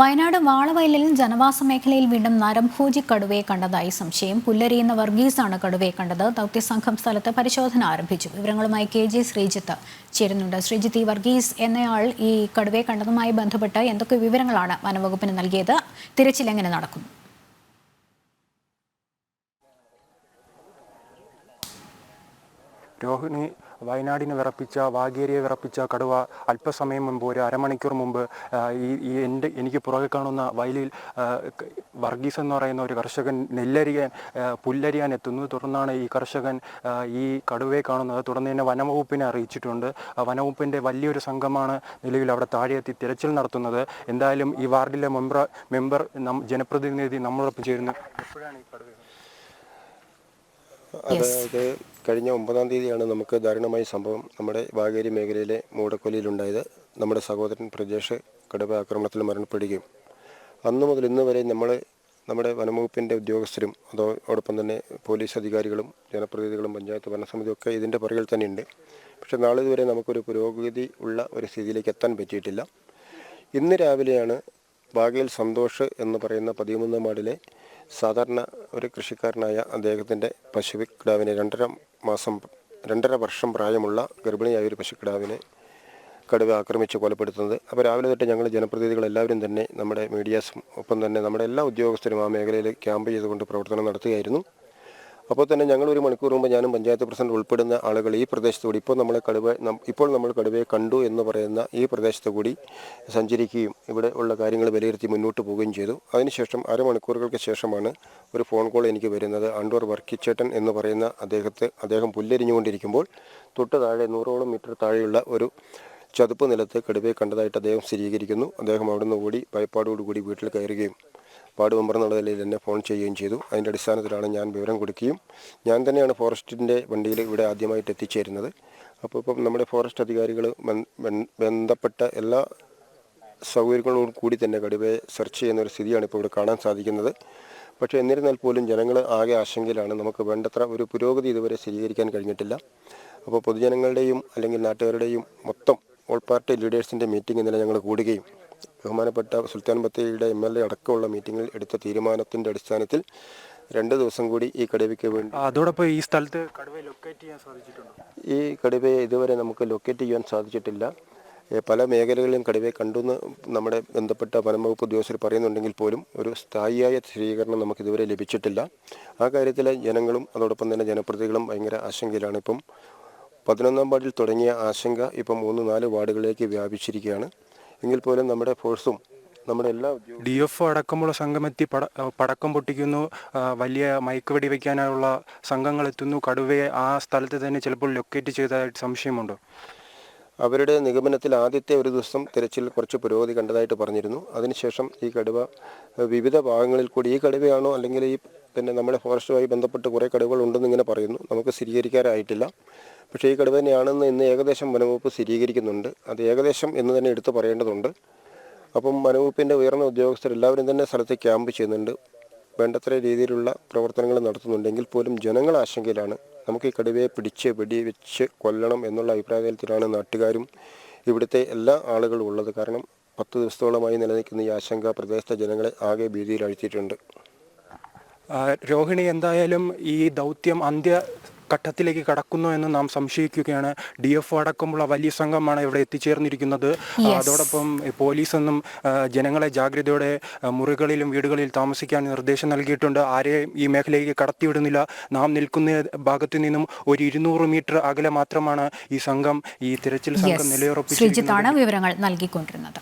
വയനാട് വാളവയലിൽ ജനവാസ മേഖലയിൽ വീണ്ടും നരംഭൂജി കടുവയെ കണ്ടതായി സംശയം. പുല്ലരിയുന്ന വർഗീസാണ് കടുവയെ കണ്ടത്. ദൗത്യസംഘം സ്ഥലത്ത് പരിശോധന ആരംഭിച്ചു. വിവരങ്ങളുമായി കെ ജെ ശ്രീജിത്ത് ചേരുന്നുണ്ട്. ശ്രീജിത്ത് ഈ വർഗീസ് എന്നയാൾ ഈ കടുവയെ കണ്ടതുമായി ബന്ധപ്പെട്ട് എന്തൊക്കെ വിവരങ്ങളാണ് വനവകുപ്പിന് നൽകിയത്? തിരച്ചിൽ എങ്ങനെ നടക്കുന്നു? രോഹിണി വയനാടിനെ വിറപ്പിച്ച വാഗേരിയെ വിറപ്പിച്ച കടുവ അല്പസമയം മുമ്പ് ഒരു അരമണിക്കൂർ മുമ്പ് ഈ ഈ എന്റെ എനിക്ക് പുറകെ കാണുന്ന വയലിൽ വർഗീസ് എന്ന് പറയുന്ന ഒരു കർഷകൻ നെല്ലരിയാൻ പുല്ലരിയാൻ എത്തുന്നു. തുടർന്നാണ് ഈ കർഷകൻ ഈ കടുവയെ കാണുന്നത്. തുടർന്ന് തന്നെ വനവകുപ്പിനെ അറിയിച്ചിട്ടുണ്ട്. വനവകുപ്പിന്റെ വലിയൊരു സംഘമാണ് നിലവിൽ അവിടെ താഴെയെത്തി എത്തി തിരച്ചിൽ നടത്തുന്നത്. എന്തായാലും ഈ വാർഡിലെ മെമ്പർ മെമ്പർ ജനപ്രതിനിധി നമ്മളോടൊപ്പം ചേരുന്നു. എപ്പോഴാണ് ഈ കടുവ അതായത് കഴിഞ്ഞ ഒമ്പതാം തീയതിയാണ് നമുക്ക് ദാരുണമായ സംഭവം നമ്മുടെ വാഗേരി മേഖലയിലെ മൂടക്കൊല്ലിയിലുണ്ടായത് നമ്മുടെ സഹോദരൻ പ്രജേഷ് കടുവ ആക്രമണത്തിൽ മരണപ്പെടുകയും അന്നു മുതൽ ഇന്ന് വരെ നമ്മൾ നമ്മുടെ വനംവകുപ്പിന്റെ ഉദ്യോഗസ്ഥരും അതോടൊപ്പം തന്നെ പോലീസ് അധികാരികളും ജനപ്രതിനിധികളും പഞ്ചായത്ത് ഭരണസമിതിയും ഒക്കെ ഇതിന്റെ പുറകിൽ തന്നെയുണ്ട്. പക്ഷെ നാളെ ഇതുവരെ നമുക്കൊരു പുരോഗതി ഉള്ള ഒരു സ്ഥിതിയിലേക്ക് എത്താൻ പറ്റിയിട്ടില്ല. ഇന്ന് രാവിലെയാണ് വാഗയിൽ സന്തോഷ് എന്ന് പറയുന്ന പതിമൂന്നാം വാർഡിലെ സാധാരണ ഒരു കൃഷിക്കാരനായ അദ്ദേഹത്തിന്റെ പശുക്കിടാവിനെ രണ്ടര മാസം രണ്ടര വർഷം പ്രായമുള്ള ഗർഭിണിയായ ഒരു പശുക്കിടാവിനെ കടുവ ആക്രമിച്ച് കൊലപ്പെടുത്തുന്നത്. അപ്പോൾ രാവിലെ തൊട്ട് ഞങ്ങൾ ജനപ്രതിനിധികൾ എല്ലാവരും തന്നെ നമ്മുടെ മീഡിയാസും ഒപ്പം തന്നെ നമ്മുടെ എല്ലാ ഉദ്യോഗസ്ഥരും ആ മേഖലയിൽ ക്യാമ്പ് ചെയ്തുകൊണ്ട് പ്രവർത്തനം നടത്തുകയായിരുന്നു. അപ്പോൾ തന്നെ ഞങ്ങൾ ഒരു മണിക്കൂർ മുമ്പ് ഞാനും പഞ്ചായത്ത് പ്രസിഡന്റ് ഉൾപ്പെടുന്ന ആളുകൾ ഈ പ്രദേശത്ത് കൂടി ഇപ്പോൾ നമ്മൾ കടുവ ഇപ്പോൾ നമ്മൾ കടുവയെ കണ്ടു എന്ന് പറയുന്ന ഈ പ്രദേശത്ത് കൂടി സഞ്ചരിക്കുകയും ഇവിടെ ഉള്ള കാര്യങ്ങൾ വിലയിരുത്തി മുന്നോട്ട് പോവുകയും ചെയ്തു. അതിനുശേഷം അരമണിക്കൂറുകൾക്ക് ശേഷമാണ് ഒരു ഫോൺ കോൾ എനിക്ക് വരുന്നത്. അണ്ടൂർ വർക്കിച്ചേട്ടൻ എന്ന് പറയുന്ന അദ്ദേഹത്തെ അദ്ദേഹം പുല്ലെരിഞ്ഞുകൊണ്ടിരിക്കുമ്പോൾ തൊട്ട് താഴെ നൂറോളം മീറ്റർ താഴെയുള്ള ഒരു ചതുപ്പ് നിലത്ത് കടുവയെ കണ്ടതായിട്ട് അദ്ദേഹം സ്ഥിരീകരിക്കുന്നു. അദ്ദേഹം അവിടുന്ന് ഓടി ഭയപ്പാടോടുകൂടി വീട്ടിൽ കയറുകയും വാർഡ് മെമ്പർ എന്നുള്ള നിലയിൽ എന്നെ ഫോൺ ചെയ്യുകയും ചെയ്തു. അതിന്റെ അടിസ്ഥാനത്തിലാണ് ഞാൻ വിവരം കൊടുക്കുകയും ഞാൻ തന്നെയാണ് ഫോറസ്റ്റിന്റെ വണ്ടിയിൽ ഇവിടെ ആദ്യമായിട്ട് എത്തിച്ചേരുന്നത്. അപ്പോൾ ഇപ്പം നമ്മുടെ ഫോറസ്റ്റ് അധികാരികൾ ബന്ധപ്പെട്ട എല്ലാ സൗകര്യങ്ങളോടും കൂടി തന്നെ കടുവയെ സെർച്ച് ചെയ്യുന്ന ഒരു സ്ഥിതിയാണ് ഇപ്പോൾ ഇവിടെ കാണാൻ സാധിക്കുന്നത്. പക്ഷേ എന്നിരുന്നാൽ പോലും ജനങ്ങൾ ആകെ ആശങ്കയിലാണ്. നമുക്ക് വേണ്ടത്ര ഒരു പുരോഗതി ഇതുവരെ സ്ഥിരീകരിക്കാൻ കഴിഞ്ഞിട്ടില്ല. അപ്പോൾ പൊതുജനങ്ങളുടെയും അല്ലെങ്കിൽ നാട്ടുകാരുടെയും മൊത്തം ഓൾ പാർട്ടി ലീഡേഴ്സിന്റെ മീറ്റിംഗ് ഇന്നലെ ഞങ്ങൾ കൂടുകയും ബഹുമാനപ്പെട്ട സുൽത്താൻ ബത്തേരിയുടെ എം എൽ എ അടക്കമുള്ള മീറ്റിംഗിൽ എടുത്ത തീരുമാനത്തിന്റെ അടിസ്ഥാനത്തിൽ രണ്ട് ദിവസം കൂടി ഈ കടുവയ്ക്ക് വേണ്ടി അതോടൊപ്പം ഈ സ്ഥലത്ത് കടുവയെ ലൊക്കേറ്റ് ചെയ്യാൻ സാധിച്ചിട്ടുണ്ടോ? ഈ കടുവയെ ഇതുവരെ നമുക്ക് ലൊക്കേറ്റ് ചെയ്യാൻ സാധിച്ചിട്ടില്ല. പല മേഖലകളിലും കടുവയെ കണ്ടെന്ന് നമ്മുടെ ബന്ധപ്പെട്ട വനംവകുപ്പ് ഉദ്യോഗസ്ഥർ പറയുന്നുണ്ടെങ്കിൽ പോലും ഒരു സ്ഥായിയായ സ്ഥിരീകരണം നമുക്ക് ഇതുവരെ ലഭിച്ചിട്ടില്ല. ആ കാര്യത്തിൽ ജനങ്ങളും അതോടൊപ്പം തന്നെ ജനപ്രതികളും ഭയങ്കര ആശങ്കയിലാണ്. ഇപ്പം പതിനൊന്നാം വാർഡിൽ തുടങ്ങിയ ആശങ്ക ഇപ്പം മൂന്ന് നാല് വാർഡുകളിലേക്ക് വ്യാപിച്ചിരിക്കുകയാണ്. എങ്കിൽ പോലും നമ്മുടെ ഫോഴ്സും നമ്മുടെ എല്ലാ ഡി എഫ് അടക്കമുള്ള സംഘമെത്തി പട പടക്കം പൊട്ടിക്കുന്നു. വലിയ മയക്ക് വെടി വയ്ക്കാനുള്ള സംഘങ്ങൾ എത്തുന്നു. കടുവയെ ആ സ്ഥലത്ത് തന്നെ ചിലപ്പോൾ ലൊക്കേറ്റ് ചെയ്തതായിട്ട് സംശയമുണ്ടോ. അവരുടെ നിഗമനത്തിൽ ആദ്യത്തെ ഒരു ദിവസം തിരച്ചിൽ കുറച്ച് പുരോഗതി കണ്ടതായിട്ട് പറഞ്ഞിരുന്നു. അതിനുശേഷം ഈ കടുവ വിവിധ ഭാഗങ്ങളിൽ കൂടി ഈ കടുവയാണോ അല്ലെങ്കിൽ ഈ പിന്നെ നമ്മുടെ ഫോറസ്റ്റുമായി ബന്ധപ്പെട്ട് കുറേ കടുവകൾ ഉണ്ടെന്ന് ഇങ്ങനെ പറയുന്നു. നമുക്ക് സ്ഥിരീകരിക്കാനായിട്ടില്ല. പക്ഷേ ഈ കടുവ തന്നെയാണെന്ന് ഇന്ന് ഏകദേശം വനംവകുപ്പ് സ്ഥിരീകരിക്കുന്നുണ്ട്. അത് ഏകദേശം എന്ന് തന്നെ എടുത്തു പറയേണ്ടതുണ്ട്. അപ്പം വനംവകുപ്പിന്റെ ഉയർന്ന ഉദ്യോഗസ്ഥർ എല്ലാവരും തന്നെ സ്ഥലത്ത് ക്യാമ്പ് ചെയ്യുന്നുണ്ട്. വേണ്ടത്ര രീതിയിലുള്ള പ്രവർത്തനങ്ങൾ നടത്തുന്നുണ്ടെങ്കിൽ പോലും ജനങ്ങൾ ആശങ്കയിലാണ്. നമുക്ക് ഈ കടുവയെ പിടിച്ച് വെടിവെച്ച് കൊല്ലണം എന്നുള്ള അഭിപ്രായത്തിലാണ് നാട്ടുകാരും ഇവിടുത്തെ എല്ലാ ആളുകളും ഉള്ളത്. കാരണം പത്ത് ദിവസത്തോളമായി നിലനിൽക്കുന്ന ഈ ആശങ്ക പ്രദേശത്തെ ജനങ്ങളെ ആകെ ഭീതിയിൽ രോഹിണി എന്തായാലും ഈ ദൗത്യം അന്ത്യ ഘട്ടത്തിലേക്ക് കടക്കുന്നു എന്ന് നാം സംശയിക്കുകയാണ്. ഡി എഫ് അടക്കമുള്ള വലിയ സംഘമാണ് ഇവിടെ എത്തിച്ചേർന്നിരിക്കുന്നത്. അതോടൊപ്പം പോലീസ് എന്നും ജനങ്ങളെ ജാഗ്രതയോടെ മുറികളിലും വീടുകളിൽ താമസിക്കാൻ നിർദ്ദേശം നൽകിയിട്ടുണ്ട്. ആരെയും ഈ മേഖലയിലേക്ക് കടത്തിവിടുന്നില്ല. നാം നിൽക്കുന്ന ഭാഗത്തു നിന്നും ഒരു ഇരുന്നൂറ് മീറ്റർ അകലെ മാത്രമാണ് ഈ സംഘം ഈ തിരച്ചിൽ സംഘം നിലയുറപ്പിച്ചിരിക്കുന്നത്. വിവരങ്ങൾ നൽകിക്കൊണ്ടിരുന്നത്.